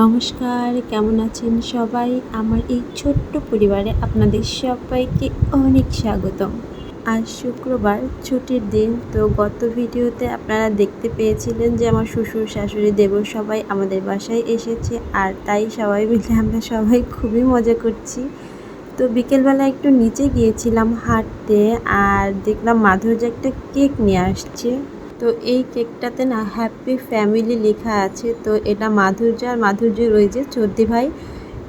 নমস্কার, কেমন আছেন সবাই? আমার এই ছোট্ট পরিবারে আপনাদের সবাইকে অনেক স্বাগতম। আজ শুক্রবার, ছুটির দিন, তো গত ভিডিওতে আপনারা দেখতে পেয়েছিলেন যে আমার শ্বশুর, শাশুড়ি, দেবর সবাই আমাদের বাসায় এসেছে আর তাই সবাই মিলে আমরা সবাই খুবই মজা করছি। তো বিকেলবেলা একটু নিচে গিয়েছিলাম হাঁটতে আর দেখলাম মাধুর্য একটা কেক নিয়ে আসছে। তো এই কেকটাতে না হ্যাপি ফ্যামিলি লেখা আছে। তো এটা মাধুর্য আর মাধুর্যের ওই যে চর্দি ভাই।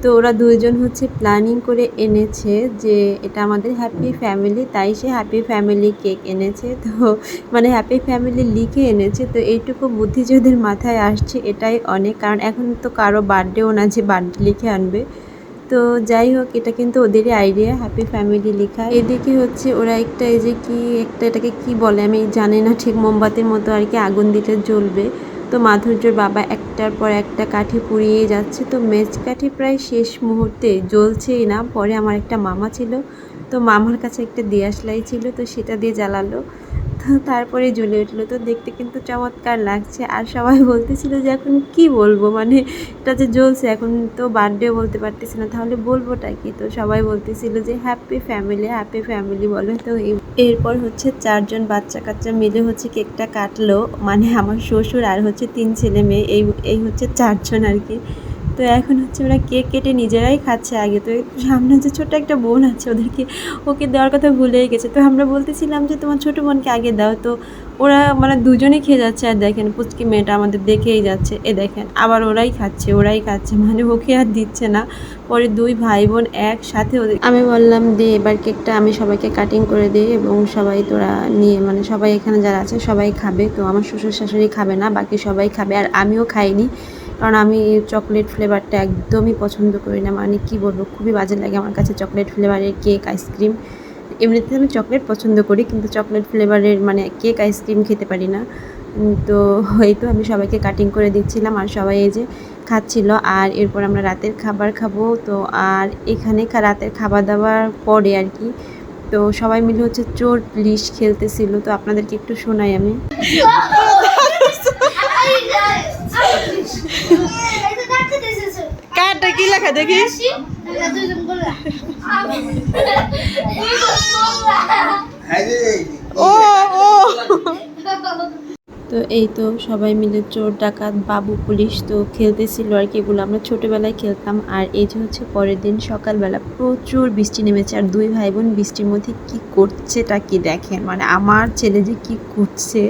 তো ওরা দুইজন হচ্ছে প্ল্যানিং করে এনেছে যে এটা আমাদের হ্যাপি ফ্যামিলি তাই সে হ্যাপি ফ্যামিলি কেক এনেছে। তো মানে হ্যাপি ফ্যামিলি লিখে এনেছে। তো এইটুকু বুদ্ধি যাদের মাথায় আসছে, এটাই অনেক। কারণ এখন তো কারও বার্থডেও না যে বার্থডে লিখে আনবে। তো যাই হোক, এটা কিন্তু ওদেরই আইডিয়া হ্যাপি ফ্যামিলি লেখা। এদিকে হচ্ছে ওরা একটা এই যে কি, একটা এটাকে কি বলে, আমি জানি না ঠিক, মোমবাতির মতো আর কি আগুন দিতে জ্বলবে। তো মাধুর্যর বাবা একটার পর একটা কাঠি পুড়িয়ে যাচ্ছে। তো মেজ কাঠি প্রায় শেষ মুহূর্তে জ্বলছেই না, পরে আমার একটা মামা ছিল। তো মামার কাছে একটা দিয়াশলাই ছিল, তো সেটা দিয়ে জ্বালালো। তো তারপরে জ্বলে উঠল। তো দেখতে কিন্তু চমৎকার লাগছে। আর সবাই বলতেছিল যে এখন কি বলব? মানে এটা যে জ্বলছে, এখন তো বার্থডে বলতে পারতেছি না। তাহলে বলবোটা কি? তো সবাই বলতেছিল যে হ্যাপি ফ্যামিলি হ্যাপি ফ্যামিলি বলে। তো এরপর হচ্ছে চারজন বাচ্চা কাচ্চা মিলে হচ্ছে কেকটা কাটলো। মানে আমার শ্বশুর আর হচ্ছে তিন ছেলে মেয়ে। এই এই হচ্ছে চারজন আর কি। তো এখন হচ্ছে ওরা কেক কেটে নিজেরাই খাচ্ছে আগে। তো সামনে যে ছোট একটা বোন আছে ওদেরকে, ওকে দেওয়ার কথা ভুলেই গেছে। তো আমরা বলতেছিলাম যে তোমার ছোট বোনকে আগে দাও। তো ওরা মানে দুজনেই খেয়ে যাচ্ছে আর দেখেন পুচকি মেয়েটা আমাদের দেখেই যাচ্ছে। এ দেখেন, আবার ওরাই খাচ্ছে ওরাই খাচ্ছে। মানে ওকে আর দিচ্ছে না। পরে দুই ভাই বোন একসাথে ওদের আমি বললাম, দে, এবার কেকটা আমি সবাইকে কাটিং করে দিই এবং সবাই তোরা নিয়ে মানে সবাই এখানে যারা আছে সবাই খাবে। তো আমার শ্বশুর শাশুড়ি খাবে না, বাকি সবাই খাবে। আর আমিও খাইনি। কারণ আমি চকলেট ফ্লেভারটা একদমই পছন্দ করি না। মানে কি বলব, খুবই বাজে লাগে আমার কাছে চকলেট ফ্লেভারের কেক আইসক্রিম এমনিতে আমি চকলেট পছন্দ করি, কিন্তু চকলেট ফ্লেভারের মানে কেক আইসক্রিম খেতে পারি না। তো এই তো আমি সবাইকে কাটিং করে দিচ্ছিলাম আর সবাই এই যে খাচ্ছিল। আর এরপর আমরা রাতের খাবার খাব। তো আর এখানে রাতের খাবার দাবার পরে আর কি। তো সবাই মিলে হচ্ছে চোর পুলিশ খেলতেছিল। তো আপনাদেরকে একটু শোনাই আমি কারটা কি লেখা দেখি। ও ও। তো এই তো সবাই মিলে চোর ডাকাত বাবু পুলিশ তো খেলতেছিল আর কি এগুলো। আমরা ছোটোবেলায় খেলতাম আর এই যে হচ্ছে পরের দিন সকালবেলা প্রচুর বৃষ্টি নেমেছে আর দুই ভাই বোন বৃষ্টির মধ্যে কি করছেটা কি দেখেন? মানে আমার ছেলে যে কি করছে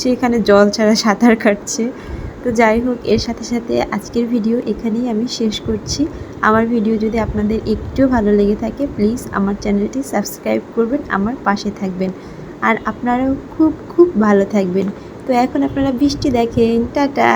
সেখানে জল ছাড়া সাঁতার কাটছে। তো যাই হোক, এর সাথে সাথে আজকের ভিডিও এখানেই আমি শেষ করছি। আমার ভিডিও যদি আপনাদের একটু ভালো লেগে থাকে প্লিজ আমার চ্যানেলটি সাবস্ক্রাইব করবেন, আমার পাশে থাকবেন। আর আপনারাও খুব খুব ভালো থাকবেন। তো এখন আপনারা বৃষ্টি দেখেন। টাটা!